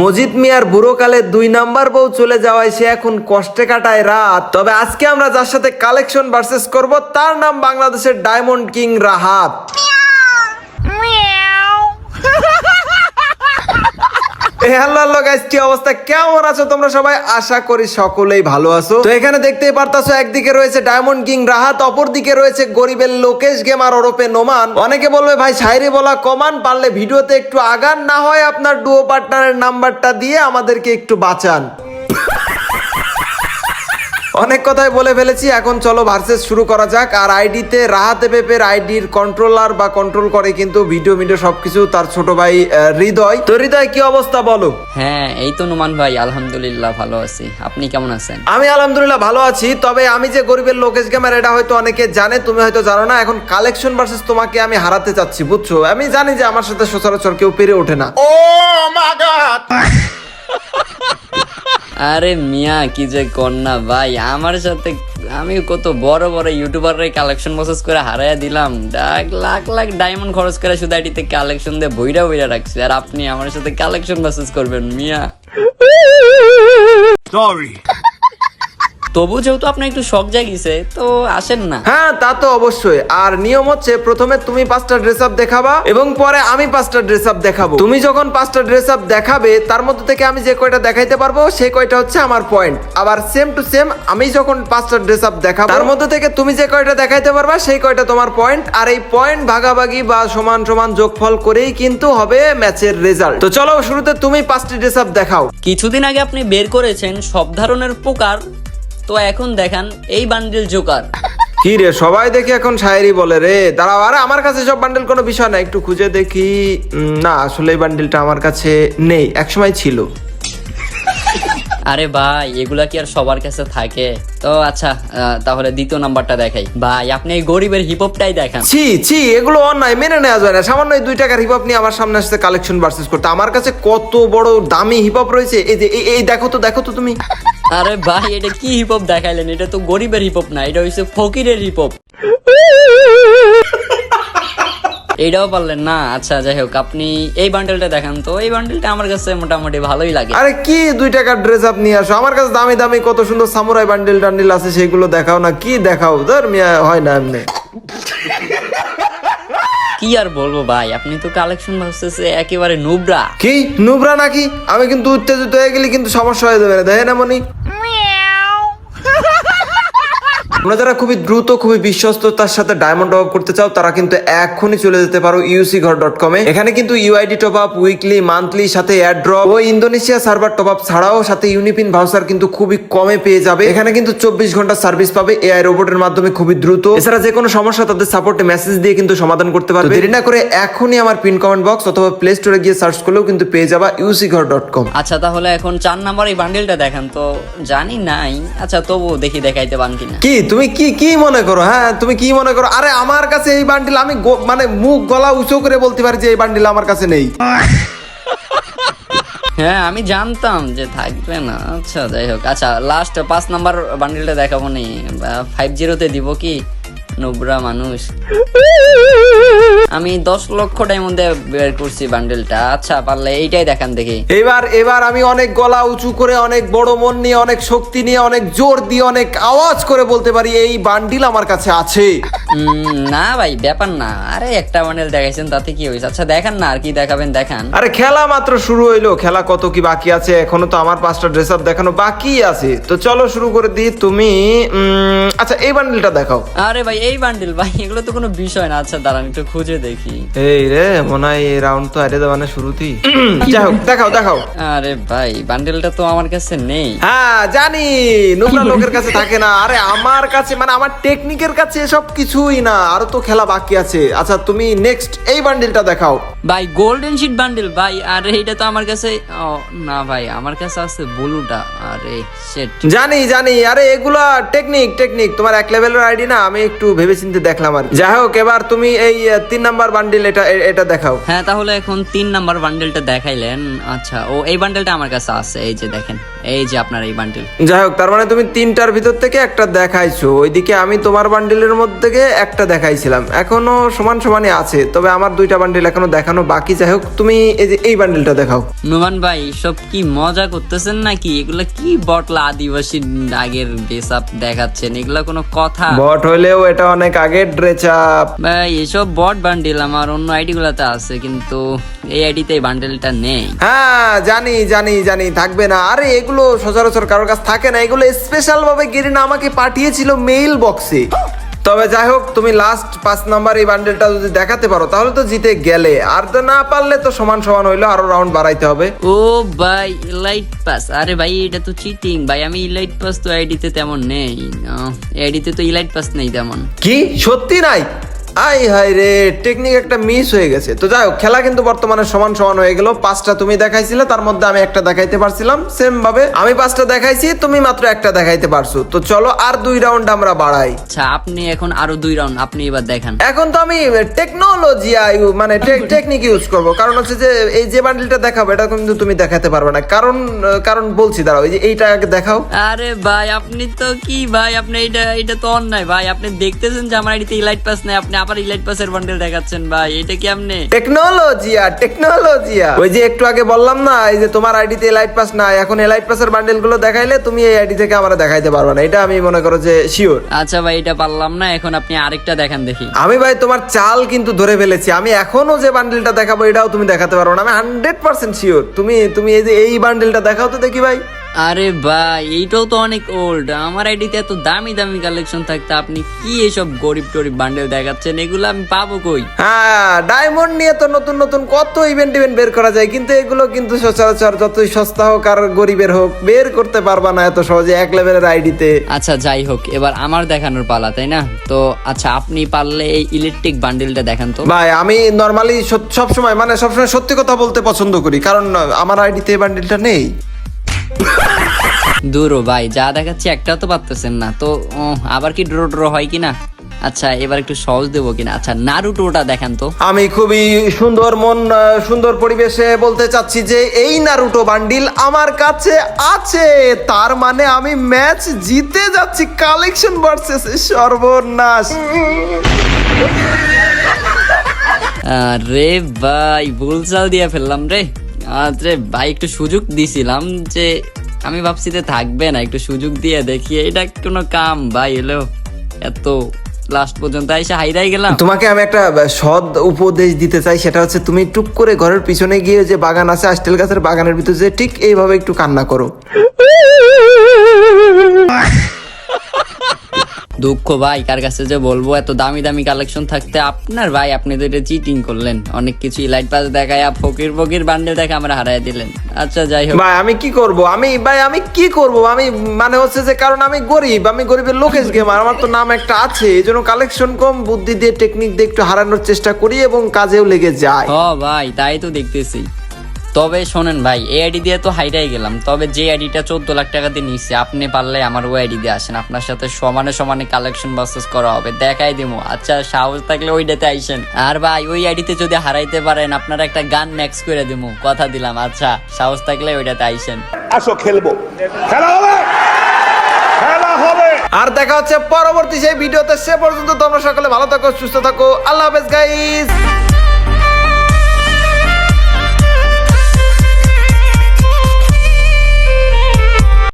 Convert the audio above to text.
মজিদ মিয়ার বুড়োকালে দুই নাম্বার বউ চলে যাওয়ায় সে এখন কষ্টে কাটায় রাত। তবে আজকে আমরা যার সাথে কালেকশন ভার্সেস করব, তার নাম বাংলাদেশের diamond king Rahat. Hello hello guys কি অবস্থা? কেমন আছো তোমরা সবাই? আশা করি সকলেই ভালো আছো। তো এখানে দেখতেই পারতাছো, একদিকে রয়েছে ডায়মন্ড কিং রাহাত অপর দিকে রয়েছে গরিবের লোকেশ গেমার ওরপে নোমান। অনেকে বলবে, ভাই শায়রি বলা কমান, পারলে ভিডিওতে একটু আগান, না হয় আপনার ডুও পার্টনারের নাম্বারটা দিয়ে আমাদেরকে একটু বাঁচান। অনেক কথাই বলে ফেলেছি এখন চলো ভার্সেস শুরু করা যাক। আর আইডিতে রাহাতে পেপের আইডির কন্ট্রোলার বা কন্ট্রোল করে কিন্তু ভিডিও ভিডিও সবকিছু তার ছোট ভাই হৃদয়। তো হৃদয় কি অবস্থা বলো? হ্যাঁ এই তো নুমান ভাই আলহামদুলিল্লাহ ভালো আছি। আপনি কেমন আছেন? আমি আলহামদুলিল্লাহ ভালো আছি তবে আমি যে গরিবের লোকেশ গেমার এটা হয়তো অনেকে জানে তুমি হয়তো জানো না এখন কালেকশন ভার্সেস তোমাকে আমি হারাতে চাচ্ছি বুঝছ? আমি জানি যে আমার সাথে সচরাচর কেউ পেরে ওঠে না। আরে মিয়া, কি যে কন্যা ভাই। আমার সাথে আমি কত বড় বড় ইউটিউবার কালেকশন প্রসেস করে হারাইয়া দিলাম। লাখ লাখ ডায়মন্ড খরচ করে শুধু আইটিতে কালেকশন দিয়ে বইরা বইরা রাখছি। আর আপনি আমার সাথে কালেকশন প্রসেস করবেন, মিয়া। Sorry. তবু যেহেতু আপনি একটু শখ জাগিছে তো আসেন না। হ্যাঁ তা তো অবশ্যই। আর নিয়ম হচ্ছে প্রথমে তুমি পাঁচটা ড্রেস আপ দেখাবা এবং পরে আমি পাঁচটা ড্রেস আপ দেখাবো। তুমি যখন পাঁচটা ড্রেস আপ দেখাবে তার মধ্যে থেকে আমি যে কয়টা দেখাইতে পারব সেই কয়টা হচ্ছে আমার পয়েন্ট আবার সেম টু সেম আমি যখন পাঁচটা ড্রেস আপ দেখাবো তার মধ্যে থেকে তুমি যে কয়টা দেখাইতে পারবা সেই কয়টা তোমার পয়েন্ট আর এই পয়েন্ট ভাগাভাগি বা সমান সমান যোগফল করেই কিন্তু হবে ম্যাচের রেজাল্ট তো চলো শুরুতে তুমি পাঁচটি ড্রেস আপ দেখাও। কিছুদিন আগে আপনি বের করেছেন সব ধরনের প্রকার তো এখন দেখান এই বান্ডিল জোকার কি রে সবাই দেখি এখন শায়েরি বলে রে। দাঁড়াও আরে আমার কাছে সব বান্ডেল কোনো বিষয় না একটু খুঁজে দেখি। না আসলে এই বান্ডেলটা আমার কাছে নেই একসময় ছিল। আরে ভাই এগুলা কি আর সবার কাছে থাকে? তো আচ্ছা তাহলে দ্বিতীয় নাম্বারটা দেখাই। ভাই আপনি এই গরিবের হিপহপটাই দেখান। ছি ছি এগুলো অন্যায় মেনে নেওয়া যায় না। সামান্য দুই টাকার হিপহপ নিয়ে আমার সামনে আসছে কালেকশন ভার্সেস করতে। আমার কাছে কত বড় দামি হিপহপ রয়েছে। এই যে এই দেখো তো দেখো তো তুমি। আরে ভাই এটা কি হিপ হপ দেখাইলেন? এটা তো গরিবের হিপহপ না এটা হচ্ছে ফকিরের হিপ হপ এইটাও পারলেন না? আচ্ছা যাই হোক আপনি এই বান্ডেলটা দেখান তো। এই বান্ডেলটা আমার কাছে মোটামুটি ভালোই লাগে। আরে কি দুই টাকার ড্রেস আপ নিয়ে আসো? আমার কাছে দামি দামি কত সুন্দর সামুরাই বান্ডেল টান্ডেল আছে সেগুলো দেখাও না। কি দেখাও? ধর মিয়া হয় না এমনি। কি আর বলব ভাই আপনি তো কালেকশন ভাবতেছে একেবারে নুবরা। কি? নুবরা নাকি? আমি কিন্তু উত্তেজিত হয়ে গেলে কিন্তু সমস্যা হয়ে যাবে না দেখে না তোমরা যারা খুবই দ্রুত খুবই বিশ্বস্ততার সাথে ডায়মন্ড টপ করতে চাও তারা কিন্তু এখনই চলে যেতে পারো ইউসি ঘর ডট কমে এখানে কিন্তু UID top up weekly monthly সাথে অ্যাড ড্রপ ও ইন্দোনেশিয়া সার্ভার টপ আপ ছাড়াও সাথে ইউনিপিন ভাউচার কিন্তু খুবই কমে পেয়ে যাবে। এখানে কিন্তু চব্বিশ ঘণ্টা সার্ভিস পাবে এআই রোবটের মাধ্যমে খুবই দ্রুত। এছাড়া যে কোনো সমস্যা তাদের সাপোর্টে মেসেজ দিয়ে কিন্তু সমাধান করতে পারবে। দেরি না করে এখনই আমার পিন কমেন্ট বক্স অথবা প্লে স্টোরে গিয়ে সার্চ করলেও কিন্তু পেয়ে যাবা ইউসি ঘর ডট কম আচ্ছা তাহলে এখন চার নাম্বার এই বান্ডেলটা দেখান। তো জানি নাই। আচ্ছা তবু দেখি দেখাইতে পান কিনা। কি? তুমি কি কি মনে করো হ্যাঁ? তুমি কি মনে করো? আরে, আমার কাছে এই বান্ডিল, আমি মানে মুখ গলা উঁচু করে বলতে পারি যে এই বান্ডিল আমার কাছে নেই। হ্যাঁ আমি জানতাম যে থাকবে না। আচ্ছা যাই হোক। আচ্ছা লাস্ট পাঁচ নাম্বার বান্ডিলটা দেখাবো নি। ফাইভ জিরোতে দিব কি? নোবরা মানুষ। আমি দশ লক্ষ মধ্যে বের করছি বান্ডেলটা আচ্ছা পারলে এইটাই দেখান দেখি। এবার এবার আমি অনেক গলা উঁচু করে, অনেক বড় মন নিয়ে, অনেক শক্তি নিয়ে, অনেক জোর দিয়ে, অনেক আওয়াজ করে বলতে পারি এই বান্ডিল আমার কাছে আছে। না ভাই ব্যাপার না। আরে একটা বান্ডেল দেখাইছেন তাতে কি হয়েছে আচ্ছা দেখান না আর কি দেখাবেন দেখান। আরে খেলা মাত্র শুরু হইল। খেলা কত কি বাকি আছে? এখনও তো আমার পাঁচটা ড্রেস আপ দেখানো বাকি আছে। তো চলো শুরু করে দিই। তুমি উম, আচ্ছা এই বান্ডিলটা দেখাও। আরে ভাই এই বান্ডেল ভাই এগুলো তো কোনো বিষয় না। আচ্ছা দাঁড়ান একটু খুঁজে দেখি। এই রে মনে হয় এই রাউন্ড তো আরে দেওয়ানে শুরুতেই। যাই হোক দেখাও দেখাও। আরে ভাই বান্ডেলটা তো আমার কাছে নেই। হ্যাঁ জানি। নোংরা লোকের কাছে থাকে না। আরে আমার কাছে মানে আমার টেকনিকের কাছে এসব কিছুই না আরও তো খেলা বাকি আছে। আচ্ছা তুমি নেক্সট এই বান্ডিলটা দেখাও। ভাই গোল্ডেন শিট বান্ডিল ভাই আরে এটা তো আমার কাছে ও না ভাই আমার কাছে আছে ব্লুটা আরে সেট জানি জানি আরে এগুলা টেকনিক টেকনিক তোমার এক লেভেলের আইডি না আমি একটু ভেবেচিন্তে দেখলাম আর যাই হোক এবার তুমি এই তিন নাম্বার বান্ডিল এটা এটা দেখাও। হ্যাঁ তাহলে এখন তিন নাম্বার বান্ডেলটা দেখাইলেন। আচ্ছা ও এই বান্ডেলটা আমার কাছে আছে এই যে দেখেন। এই যে আপনার এই বান্ডেল যাই হোক তার মানে তুমি তিনটার ভিতর থেকে একটা দেখাইছো ওইদিকে আমি তোমার বান্ডিলের মধ্যে থেকে একটা দেখাইছিলাম। এখনও সমান সমানই আছে তবে আমার দুইটা বান্ডিল এখনও দেখানো বাকি। যাই হোক তুমি এই যে এই বান্ডেলটা দেখাও। নুমান ভাই সব কি মজা করতেছেন নাকি? এগুলা কি বটলা আদিবাসী আগের বেসাপ দেখাচ্ছেন? এগুলা কোনো কথা? বট হইলেও এটা অনেক আগের ড্রেস আপ ভাই এসব বট বান্ডিল আমার অন্য আইডি গুলাতে আছে কিন্তু এই আইডিতে এই বান্ডেলটা নেই। হ্যাঁ জানি জানি জানি থাকবে না। আরে এগুলো সচরাচর কারোর কাছে থাকে না এগুলো স্পেশাল ভাবে গিরিনা আমাকে পাঠিয়েছিল মেইল বক্সে তবে যাই হোক তুমি লাস্ট পাঁচ নাম্বার এই বান্ডেলটা যদি দেখাতে পারো তাহলে তো জিতে গেলে। আর তো না পারলে তো সমান সমান হইল আরও রাউন্ড বাড়াইতে হবে। ও ভাই লাইট পাস আরে ভাই এটা তো চিটিং ভাই আমি ইলাইট পাস তো আইডিতে তেমন নেই। আইডিতে তো ইলাইট পাস নেই তেমন। কি? সত্যি নাই? আই হাই রে টেকনিক একটা মিস হয়ে গেছে। তো যাই হোক খেলা কিন্তু বর্তমানে সমান সমান হয়ে গেল। পাঁচটা তুমি দেখাইছিলে তার মধ্যে আমি একটা দেখাইতে পারছিলাম। সেম ভাবে আমি পাঁচটা দেখাইছি তুমি মাত্র একটা দেখাইতে পারছ। তো চলো আর দুই রাউন্ড আমরা বাড়াই। আচ্ছা আপনি এখন আরও দুই রাউন্ড আপনি এবার দেখান। এখন তো আমি টেকনোলজি মানে টেকনিক ইউজ করব। কারণ হচ্ছে যে এই যে বান্ডেলটা দেখাবো এটা কিন্তু তুমি দেখাতে পারবে না। কারণ কারণ বলছি দাঁড়াও এই যে এইটা আগে দেখাও। আরে ভাই আপনি তো কি ভাই? আপনি এটা এটা তো অন্যায়। ভাই আপনি দেখতেছেন যে আমার আইডিতে ইলাইট পাস নাই আপনি আবার ইলাইট পাসের বান্ডেল দেখাচ্ছেন ভাই এটা কি আপনি? টেকনোলজিয়া টেকনোলজিয়া ওই যে একটু আগে বললাম না এই যে তোমার আইডিতে এলাইট পাস নাই এখন এলাইট পাসের বান্ডেলগুলো দেখাইলে তুমি এই আইডি থেকে আমরা দেখাইতে পারবে না এটা আমি মনে করো যে শিওর আচ্ছা ভাই এটা পারলাম না এখন আপনি আরেকটা দেখান দেখি। আমি ভাই তোমার চাল কিন্তু ধরে ফেলেছি আমি এখনও যে বান্ডেলটা দেখাবো এটাও তুমি দেখাতে পারো না আমি হান্ড্রেড পার্সেন্ট শিওর তুমি তুমি এই যে এই বান্ডেলটা দেখাও তো দেখি ভাই। আরে ভাই এইটাও তো অনেক ওল্ড আমার আইডিতে এত দামি দামি কালেকশন থাকতে আপনি কি এসব গরিব টরিব বান্ডেল দেখাচ্ছেন? এগুলো আমি পাবো কই? হ্যাঁ ডায়মন্ড নিয়ে তো নতুন নতুন কত ইভেন্ট ইভেন্ট বের করা যায় কিন্তু এগুলো কিন্তু সচরাচর যতই সস্তা হোক আর গরিবের হোক বের করতে পারবা না এত সহজে এক লেভেলের আইডিতে। আচ্ছা যাই হোক এবার আমার দেখানোর পালা তাই না? তো আচ্ছা আপনি পারলে এই ইলেকট্রিক বান্ডেলটা দেখান তো। ভাই আমি নর্মালি সব সময় মানে সবসময় সত্যি কথা বলতে পছন্দ করি কারণ আমার আইডিতে এই বান্ডিলটা নেই। দূরও ভাই যা দেখাচ্ছি একটাও তো পারতেছেন না। তো আবার কি ড্র ড্র হয় কিনা? আচ্ছা এবার একটু সহজ দেবো কিনা। আচ্ছা নারুটোটা দেখান তো। আমি খুবই সুন্দর মন সুন্দর পরিবেশে বলতে চাচ্ছি যে এই নারুটো বান্ডিল আমার কাছে আছে। তার মানে আমি ম্যাচ জিতে যাচ্ছি কালেকশন ভার্সেস সর্বনাশ। আরে ভাই ভুল চাল দিয়ে ফেললাম রে। আরে ভাই একটু সুযোগ দিছিলাম যে আমি ভাবছি যে থাকবে না একটু সুযোগ দিয়ে দেখি এটা কোনো কাম ভাই এলো এত লাস্ট পর্যন্ত এসে হাইরাই গেলাম। তোমাকে আমি একটা সৎ উপদেশ দিতে চাই সেটা হচ্ছে তুমি টুক করে ঘরের পিছনে গিয়ে যে বাগান আছে আস্টেল গাছের বাগানের ভিতরে যে ঠিক এইভাবে একটু কান্না করো। দুঃখ ভাই কার কাছে যে বলব? এত দামি দামি কালেকশন থাকতে আপনার ভাই আপনি তো এটা চিটিং করলেন। অনেক কিছু লাইট পাস দেখায় ফকির ফকির বান্ডেল দেখে আমরা হারাই দিলেন। আচ্ছা যাই হোক। ভাই আমি কি করব? আমি ভাই আমি কি করব? আমি মানে হচ্ছে যে কারণ আমি গরিব আমি গরিবের লোকেশ গেমার আমার তো নাম একটা আছে এই জন্য কালেকশন কম বুদ্ধি দিয়ে টেকনিক দিয়ে একটু হারানোর চেষ্টা করি এবং কাজেও লেগে যায়। হ ভাই তাই তো দেখতেছি। তবে শোনেন ভাই এই আইডি দিয়ে তো হাইরাই গেলাম। তবে যে আইডিটা চোদ্দ লাখ টাকা দিয়ে নিচ্ছে আপনি পারলে আমার ওই আইডি দিয়ে আসেন। আপনার সাথে সমানে সমানে কালেকশন বাসেস করা হবে। দেখাই দিমু। আচ্ছা সাহস থাকলে ওইটাতে আইসেন। আর ভাই ওই আইডিতে যদি হারাইতে পারেন আপনারা একটা গান ম্যাক্স করে দিমু। কথা দিলাম আচ্ছা সাহস থাকলে ওইটাতে আইসেন। আসো খেলব। খেলা হবে! খেলা হবে! আর দেখা হচ্ছে পরবর্তী সেই ভিডিওতে। সে পর্যন্ত তোমরা সকলে ভালো থাকো সুস্থ থাকো। আল্লাহ হাফেজ গাইস